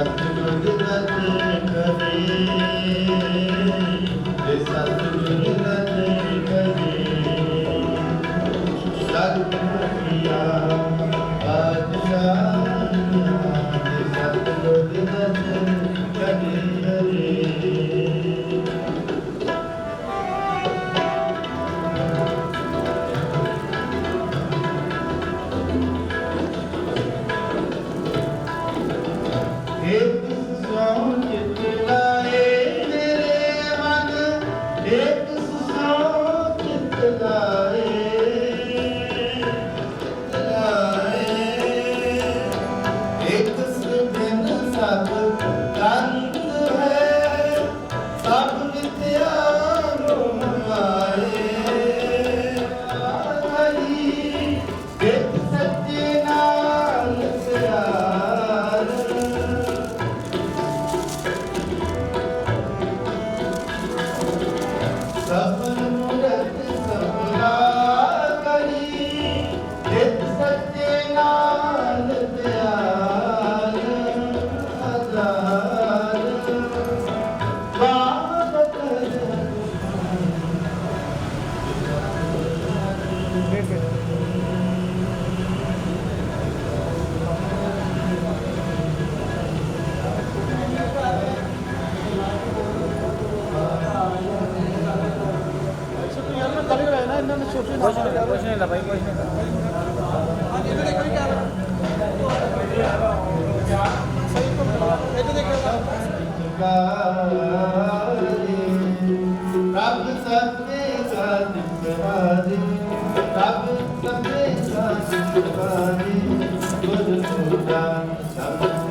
ਸਤਿਗੁਰ ਰਤੇ ਕਰੇ did ਕੁਛ ਨਹੀਂ ਲਾ ਭਾਈ ਕੁਛ ਨਹੀਂ ਰੱਬ ਸਭੇ ਦਾ ਨਿਵਾਰੀ ਰੱਬ ਸਭੇ ਦਾ ਨਿਵਾਰੀ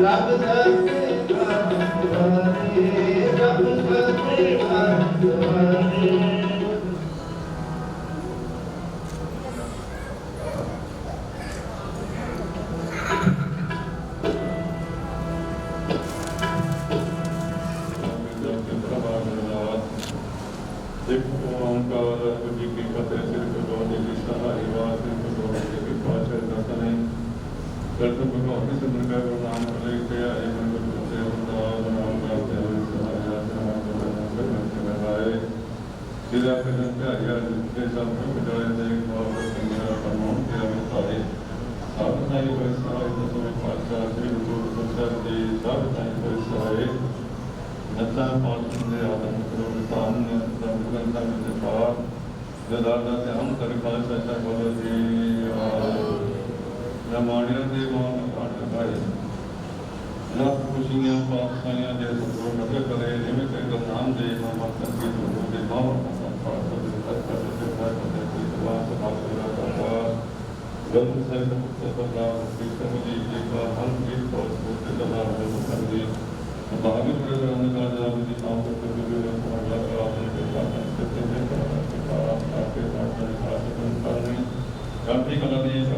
ਰੱਬ ਸੱਚੇ ਪਾਤਸ਼ਾਹੀ ਰੱਬ ਸੱਚੇ ਪਾਤਸ਼ਾਹੀ ਇੱਕ ਓੰਕਾਰ ਜੀ ਕੀ ਫਤਿਹ ਸ੍ਰੀ ਗੁਰੂ ਗੋਬਿੰਦ ਜੀ ਸਹਾਈ ਵਾਸਤੇ ਗੁਰੂ ਗੋਬਿੰਦ ਜੀ ਕੀ ਪਾਤਸ਼ਾਹ ਦਾਤਾ ਨੇ ਕਰਤਮ ਭਗਵਾਨ ਨੇ ਸਿਮਰਨ ਕਰ ਗੁਰੂ ਨਾਨਕ ਲਈ ਤੇ ਆਏ ਮਨ ਗੁਰੂ ਤੇ ਹੁੰਦਾ ਨਾਮ ਕਰਦੇ ਹੋਏ ਸਹਾਇਆ ਸਮਾਜ ਦਾ ਨਾਮ ਕਰ ਰਾਏ ਜਿਹਦਾ ਕਦਮ ਧਿਆਇਆ ਜਿੱਤੇ ਸਭ ਨੂੰ ਬਜਾਏ ਦੇ ਬਹੁਤ ਸੰਗਰਾ ਪਰਮਾਨ ਤੇ ਆਵੇ ਸਾਰੇ ਸਭ ਤਾਈ ਹੋਏ ਸਹਾਇ ਦਸਵੇਂ ਪਾਤਸ਼ਾਹ ਸ੍ਰੀ ਗੁਰੂ ਗੋਬਿੰਦ ਸਾਹਿਬ ਜੀ ਸਭ ਤਾਈ ਹੋਏ ਸਹਾਇ ਨਤਾ ਪਾਤਨ ਦੇ ਆਦਮ ਕਰੋ ਤਾਨ ਦੰਗਨ ਦਾ ਦੇ ਪਾਰ ਜਦਾਰ ਦਾ ਧਿਆਨ ਕਰ ਖਾਲਸਾ ਸਾਹਿਬ ਬੋਲੋ ਜੀ ਰਮਾਣਿਆ ਦੇ ਮਾਨ ਘਾਟ ਪਾਏ ਲੱਖ ਖੁਸ਼ੀਆਂ ਪਾਸਾਂ ਦੇ ਸੁਖੋ ਨਗਰ ਕਰੇ ਜਿਵੇਂ ਕਿ ਗੁਰਨਾਮ ਦੇ ਮਾਮਾ ਸੰਗੀਤ ਨੂੰ ਦੇ ਮਾਮਾ ਪਾਸ ਦੇ ਤੱਕ ਦੇ ਤੱਕ ਦੇ ਵਾਸ ਬਾਸ ਦਾ ਗਲਤ ਸਿੰਘ ਸਰਦਾਰ ਸਿੰਘ ਜੀ ਜੀ ਦਾ ਹਰ ਵੀ ਬਹੁਤ కంపెనీ కలర్ చేసి